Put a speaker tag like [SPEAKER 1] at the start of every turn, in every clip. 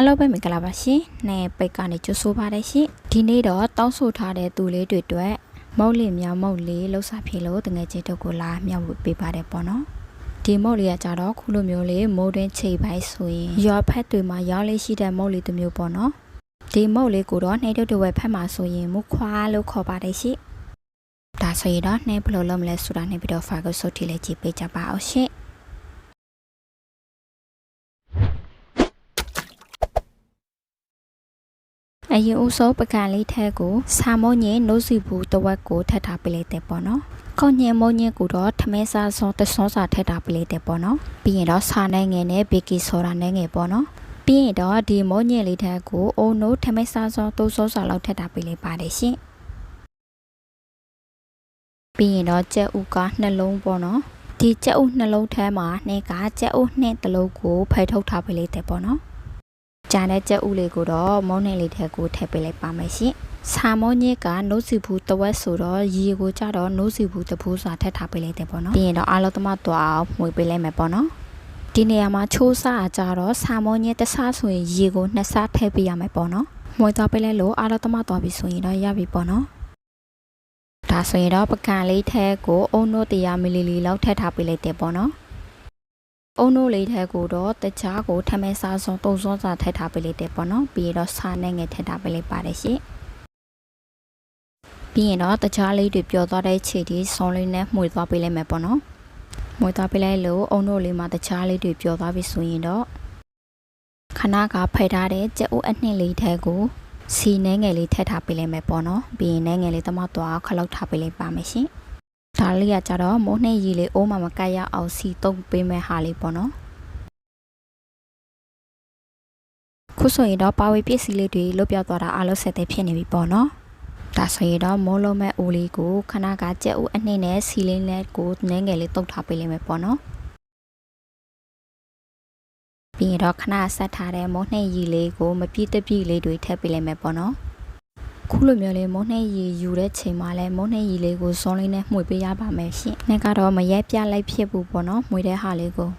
[SPEAKER 1] အားလုံးပဲမင်္ဂလာပါရှင်။နဲ့ပိတ်ကနေကြိုဆိုပါရရှင်။ဒီနေ့တော့တောင်းဆိုထားတဲ့သူလေးတွေအတွက်မုတ်လီမြောင်မုတ်လီလှုပ်စားဖြစ်လို့တငယ်ချင်းတို့ကိုလာမြောက်ဝပေးပါတယ်ပေါ့နော်။ဒီမုတ်လီကကြတော့ခုလိုမျိုးလေးမိုးတွင်းချိန်ပိုင်းဆိုရင်ရွာဖက်တွေမှာရောင်းလေးရှိတဲ့မုတ်လီတစ်မျိုးပေါ့နော်။ဒီမုတ်လေးကိုတော့နှိမ့်တုတ်တဝက်ဖက်မှာဆိုရင်မုခွာလို့ခေါ်ပါတယ်ရှင်။ဒါဆိုရင်တော့နှိမ့်ဘယ်လိုလုပ်မလဲဆိုတာနဲ့ပြီးတော့ file ကိုစုတ်ထိလေးကြည့်ပေးကြပါအောင်ရှင်။ အရင်ဦးဆုံးပကံလေးထဲကိုဆာမုံညင်နိုးစီဘူးတဝက်ကိုထပ်ထားပေးလိုက်တယ်ပေါ့နော်။ခုံညင်မုံညင်ကိုတော့ထမဲစားစောတဆောစာထပ်ထားပေးလိုက်တယ်ပေါ့နော်။ပြီးရင်တော့ဆာနိုင်ငယ်နဲ့ဘေကီဆိုဒါနဲ့ငယ်ပေါ့နော်။ပြီးရင်တော့ဒီမုံညင်လေးထဲကိုအုံနိုးထမဲစားစောတိုးဆောစာလောက်ထပ်ထားပေးလိုက်ပါတယ်ရှင်။ပြီးရင်တော့ကြက်ဥကနှလုံးပေါ့နော်။ဒီကြက်ဥနှလုံးထဲမှာနှဲကကြက်ဥနှဲတစ်လုံးကိုဖယ်ထုတ်ထားပေးလိုက်တယ်ပေါ့နော်။ ကြံတဲ့ကြက်ဥလေးကိုတော့မုံနဲ့လေးထဲကိုထည့်ပေးလိုက်ပါမယ်ရှင်။ဆာမုံညစ်ကနိုးစီဘူးတဝက်ဆိုတော့ရေကိုကြတော့နိုးစီဘူးတပူးစွာထည့်ထားပေးလိုက်တယ်ပေါ့နော်။ပြီးရင်တော့အားလုံးသမသွားအောင်မှွေပေးလိုက်မယ်ပေါ့နော်။ဒီနေရာမှာချိုးစားကြတော့ဆာမုံညစ်တစ်ဆဆိုရင်ရေကိုနှစ်ဆထည့်ပေးရမယ်ပေါ့နော်။မှွေသွားပေးလိုက်လို့အားလုံးသမသွားပြီဆိုရင်တော့ရပြီပေါ့နော်။ဒါဆိုရင်တော့ပကံလေးထဲကိုအုံနို့100မီလီလီလောက်ထည့်ထားပေးလိုက်တယ်ပေါ့နော်။ အုံနို့လေးထဲကိုတော့တခြားကိုထမဲစားစုံတုံစောစာထည့်ထားပေးလိုက်တယ်ပေါ့နော်ပြီးတော့ဆာနဲ့ငယ်ထည့်ထားပေးလိုက်ပါတယ်ရှင်ပြီးရင်တော့တခြားလေးတွေပျော်သွားတဲ့ခြေဒီစုံလေးနဲ့မှွေသွားပေးလိုက်မယ်ပေါ့နော်မှွေသွားပေးလိုက်လို့အုံနို့လေးမှာတခြားလေးတွေပျော်သွားပြီဆိုရင်တော့ခဏကဖယ်ထားတဲ့ကြက်ဥအနှစ်လေးထဲကိုစီနှဲငယ်လေးထည့်ထားပေးလိုက်မယ်ပေါ့နော်ပြီးရင်နှဲငယ်လေးတမသွားခလောက်ထားပေးလိုက်ပါမယ်ရှင် ဒါလေးကကြတော့မိုးနှိမ့်ရီလေးအိုးမှာမကတ်ရအောင်စီတုံးပေးမဲ့ဟာလေးပေါ့နော်ခုဆိုရင်တော့ပါဝေပစ္စည်းလေးတွေလွတ်ပြောက်သွားတာအလို့ဆက်တဲ့ဖြစ်နေပြီပေါ့နော်ဒါဆိုရင်တော့မိုးလုံးမဲ့အိုးလေးကိုခဏကကြက်ဥအနှိမ့်နဲ့စီလေးနဲ့ကိုနည်းငယ်လေးတုတ်ထားပေးလိမ့်မယ်ပေါ့နော်ပြီးရင်တော့ခဏဆက်ထားတဲ့မိုးနှိမ့်ရီလေးကိုမပြည့်တပြည့်လေးတွေထည့်ပေးလိုက်မယ်ပေါ့နော် ခုလိုမျိုးလေးမုံနှဲရီယူတဲ့ချိန်မှာလဲမုံနှဲရီလေးကိုဇွန်လေးနဲ့မှုေပေးရပါမယ်ရှင်။နေ့ကတော့မရက်ပြလိုက်ဖြစ်ဘူးပေါ့နော်မှုေတဲ့ဟာလေးကို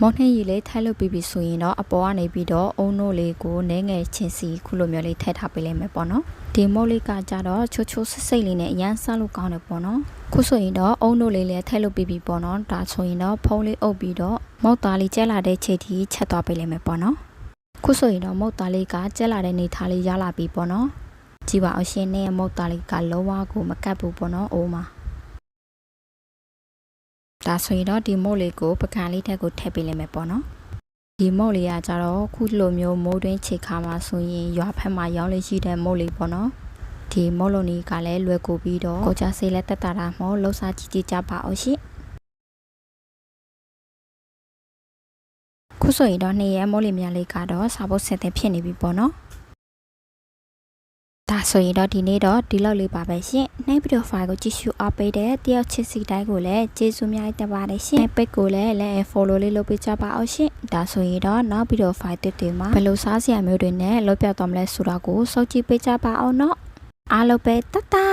[SPEAKER 1] မုံနှဲရီလေးထည့်လို့ပြီးပြီဆိုရင်တော့အပေါ်ကနေပြီးတော့အုံနို့လေးကိုနဲငယ်ချင်းစီခုလိုမျိုးလေးထည့်ထားပေးလိုက်မယ်ပေါ့နော်။ဒီမုတ်လေးကကြတော့ချိုချိုဆစ်စိတ်လေးနဲ့အရန်စားလို့ကောင်းတယ်ပေါ့နော်။ခုဆိုရင်တော့အုံနို့လေးလည်းထည့်လို့ပြီးပြီပေါ့နော်။ဒါဆိုရင်တော့ဖုံးလေးအုပ်ပြီးတော့မုတ်သားလေးကျက်လာတဲ့ချိန်ထိချက်သွားပေးလိုက်မယ်ပေါ့နော်။ခုဆိုရင်တော့မုတ်သားလေးကကျက်လာတဲ့နေသားလေးရလာပြီပေါ့နော်။ ကြည့်ပါအောင်ရှင်နဲ့မုတ်သားလေးကလုံးဝကိုမကတ်ဘူးပေါ့နော်အိုးမှာဒါဆိုရင်တော့ဒီမုတ်လေးကိုပကံလေးထက်ကိုထည့်ပေးလိုက်မယ်ပေါ့နော်ဒီမုတ်လေးကကြတော့ခုလိုမျိုးမိုးတွင်းခြေခါမှာဆိုရင်ရွာဖက်မှာရောင်းလို့ရှိတဲ့မုတ်လေးပေါ့နော်ဒီမုတ်လုံးကြီးကလည်းလွယ်ကူပြီးတော့ကိုကြဆေးလက်တက်တာတာမို့လှုပ်ရှားကြည့်ကြည့်ကြပါအောင်ရှင်ခုဆိုရင်တော့နေ့ရက်မိုးလေးများလေးကတော့စားဖို့ဆက်တဲ့ဖြစ်နေပြီပေါ့နော် ဒါဆိုရင်တော့ဒီနေ့တော့ဒီလောက်လေးပါပဲရှင်။နိုင်ဗီဒီယိုဖိုင်ကိုကြည့်ရှုအားပေးတဲ့တယောက်ချစ်စီတိုင်းကိုလည်းကျေးဇူးများတင်ပါတယ်ရှင်။ပိတ်ကိုလည်းလည်း follow လေးလုပ်ပေးကြပါအောင်ရှင်။ဒါဆိုရင်တော့နောက်ဗီဒီယိုဖိုင်တစ်တွေမှာဘယ်လိုစားစရာမျိုးတွေနဲ့လောက်ပြသွားမလဲဆိုတာကိုစောင့်ကြည့်ပေးကြပါအောင်နော်။အားလုံးပဲတတ်တာ